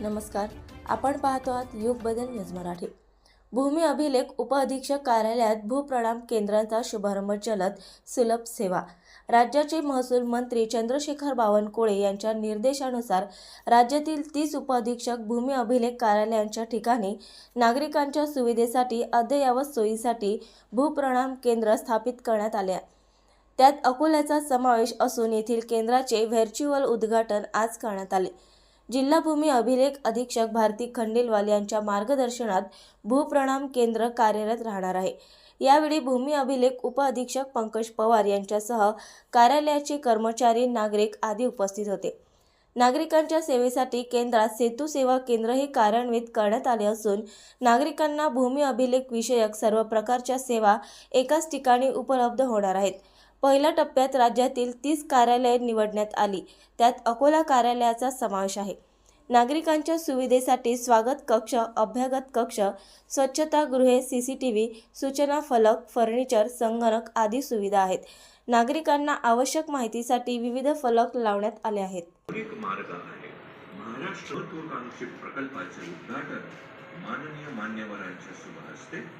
नमस्कार. आपण पाहतो आहात युग बदल न्यूज मराठी. भूमी अभिलेख उपअधीक्षक कार्यालयात भूप्रणाम केंद्राचा शुभारंभ जलद सुलभ सेवा. राज्याचे महसूल मंत्री चंद्रशेखर बावनकुळे यांच्या निर्देशानुसार राज्यातील तीस उपअधीक्षक भूमी अभिलेख कार्यालयांच्या ठिकाणी नागरिकांच्या सुविधेसाठी अद्ययावत सोयीसाठी भूप्रणाम केंद्र स्थापित करण्यात आले आहे. त्यात अकोल्याचा समावेश असून येथील केंद्राचे व्हर्च्युअल उद्घाटन आज करण्यात आले. जिल्हा भूमी अभिलेख अधीक्षक भारती खंडेलवाल यांच्या मार्गदर्शनात भूप्रणाम केंद्र कार्यरत राहणार आहे. यावेळी भूमी अभिलेख उपअधीक्षक पंकज पवार यांच्यासह कार्यालयाचे कर्मचारी नागरिक आदी उपस्थित होते. नागरिकांच्या सेवेसाठी केंद्रात सेतू सेवा केंद्र हे कार्यान्वित करण्यात आले असून नागरिकांना भूमी अभिलेख विषयक सर्व प्रकारच्या सेवा एकाच ठिकाणी उपलब्ध होणार आहेत. पहिल्या टप्प्यात राज्यातील तीस कार्यालये निवडण्यात आली. त्यात अकोला कार्यालयाचा समावेश आहे. नागरिकांच्या सुविधेसाठी स्वागत कक्ष अभ्यागत कक्ष स्वच्छतागृहे सी सी टी व्ही सूचना फलक फर्निचर संगणक आदी सुविधा आहेत. नागरिकांना आवश्यक माहितीसाठी विविध फलक लावण्यात आले आहेत. महाराष्ट्र महत्वाकांक्षी प्रकल्पाचे उद्घाटन माननीय मान्यवरांच्या शुभ हस्ते